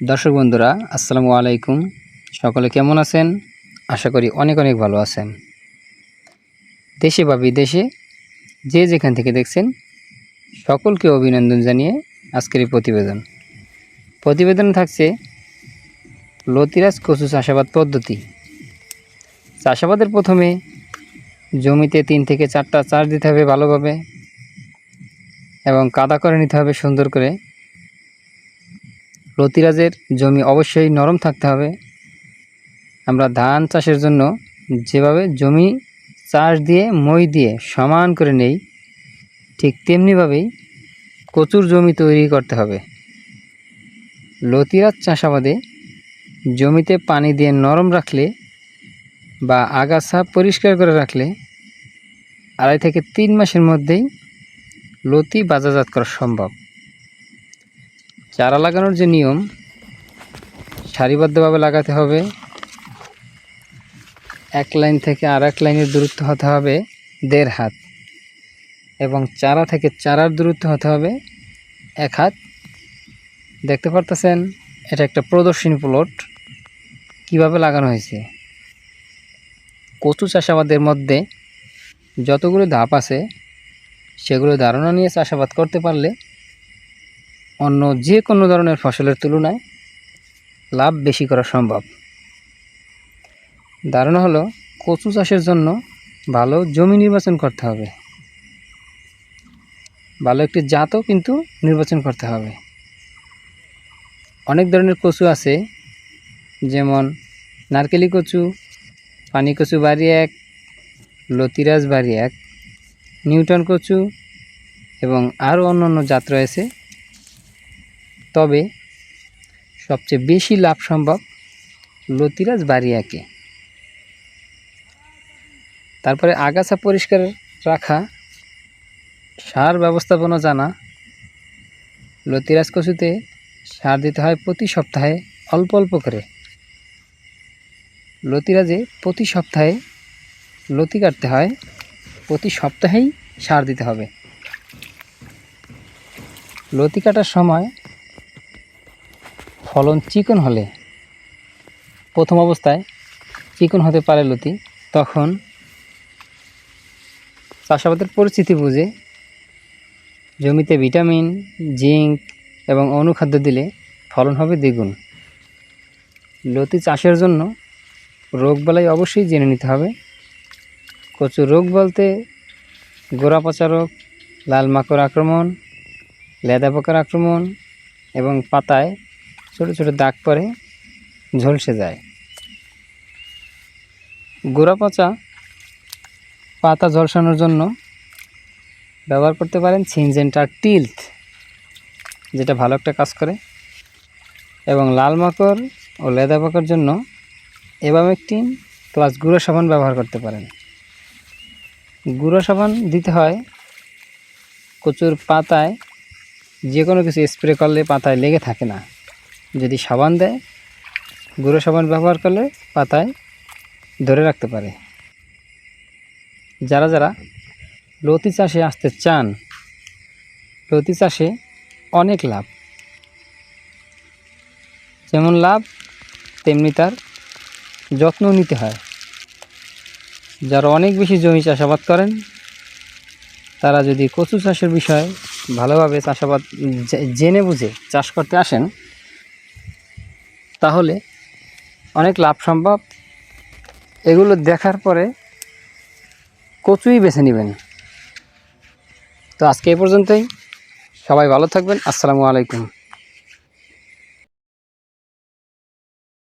দর্শক বন্ধুরা, আসসালামু আলাইকুম। সকলে কেমন আছেন? আশা করি অনেক অনেক ভালো আছেন। দেশে বা বিদেশে যে যেখান থেকে দেখছেন, সকলকে অভিনন্দন জানিয়ে আজকের এই প্রতিবেদন। প্রতিবেদন থাকছে লতিরাজ কচু চাষাবাদ পদ্ধতি। চাষাবাদের প্রথমে জমিতে তিন থেকে চারটা চাষ দিতে হবে ভালোভাবে এবং কাদা করে নিতে হবে সুন্দর করে। লতিরাজের জমি অবশ্যই নরম থাকতে হবে। আমরা ধান চাষের জন্য যেভাবে জমি চাষ দিয়ে, মই দিয়ে সমান করে নেই, ঠিক তেমনিভাবেই কচুর জমি তৈরি করতে হবে। লতিরাজ চাষাবাদে জমিতে পানি দিয়ে নরম রাখলে বা আগাছা পরিষ্কার করে রাখলে আড়াই থেকে তিন মাসের মধ্যেই লতি বাজারজাত করা সম্ভব। চারা লাগানোর যে নিয়ম, সারিবদ্ধভাবে লাগাতে হবে। এক লাইন থেকে আর এক লাইনের দূরত্ব হতে হবে দেড় হাত। এবং চারা থেকে চারার দূরত্ব হতে হবে এক হাত। দেখতে পারতেছেন, এটা একটা প্রদর্শনী প্লট। কীভাবে লাগানো হয়েছে? কচু চাষাবাদের মধ্যে যতগুলো ধাপ আছে, সেগুলো ধারণা নিয়ে চাষাবাদ করতে পারলে অন্য যে কোনো ধরনের ফসলের তুলনায় লাভ বেশি করা সম্ভব। ধারণা হলো, কচু চাষের জন্য ভালো জমি নির্বাচন করতে হবে। ভালো একটি জাতও কিন্তু নির্বাচন করতে হবে। অনেক ধরনের কচু আছে, যেমন নারকেলি কচু, পানি কচু বাড়ি এক, লতিরাজ বাড়ি এক, নিউটন কচু এবং আরও অন্য অন্য জাত রয়েছে। তবে সবচেয়ে বেশি লাভ সম্ভব লতিরাজ বাড়িয়াকে তারপরে আগাছা পরিষ্কার রাখা, সার ব্যবস্থাপনা জানা, লতিরাজ কচুতে সার দিতে হয় প্রতি সপ্তাহে অল্প অল্প করে। লতিরাজে প্রতি সপ্তাহে লতি কাটতে হয়, প্রতি সপ্তাহেই সার দিতে হবে। লতি কাটার সময় ফলন চিকন হলে, প্রথম অবস্থায় চিকন হতে পারে লতি, তখন চাষাবাদের পরিস্থিতি বুঝে জমিতে ভিটামিন, জিঙ্ক এবং অনুখাদ্য দিলে ফলন হবে দ্বিগুণ। লতি চাষের জন্য রোগবালাই অবশ্যই জেনে নিতে হবে। কচু রোগ বলতে গোড়া পচা রোগ, লাল মাকড় আক্রমণ, লেদা পোকার আক্রমণ এবং পাতায় ছোটো ছোটো দাগ পরে ঝলসে যায়। গোড়া পচা পাতা ঝলসানোর জন্য ব্যবহার করতে পারেন সিনজেন্টার টিলথ, যেটা ভালো একটা কাজ করে। এবং লাল মাকড় ও লেদা পাকার জন্য এবামেকটিন প্লাস গুঁড়ো সাবান ব্যবহার করতে পারেন। গুঁড়ো সাবান দিতে হয় কচুর পাতায় যে কোনো কিছু স্প্রে করলে পাতায় লেগে থাকে না। যদি সাবান দেয়, গুঁড়ো সাবান ব্যবহার করলে পাতায় ধরে রাখতে পারে। যারা যারা লতি চাষে আসতে চান, লতি চাষে অনেক লাভ। যেমন লাভ, তেমনি তার যত্ন নিতে হয়। যারা অনেক বেশি জমি চাষাবাদ করেন, তারা যদি কচু চাষের বিষয়ে ভালোভাবে চাষাবাদ জেনে বুঝে চাষ করতে আসেন তাহলে অনেক লাভ সম্ভব। এগুলো দেখার পরে কচুই বেছে নেবেন। তো আজকে এই পর্যন্তই। সবাই ভালো থাকবেন। আসসালামু আলাইকুম।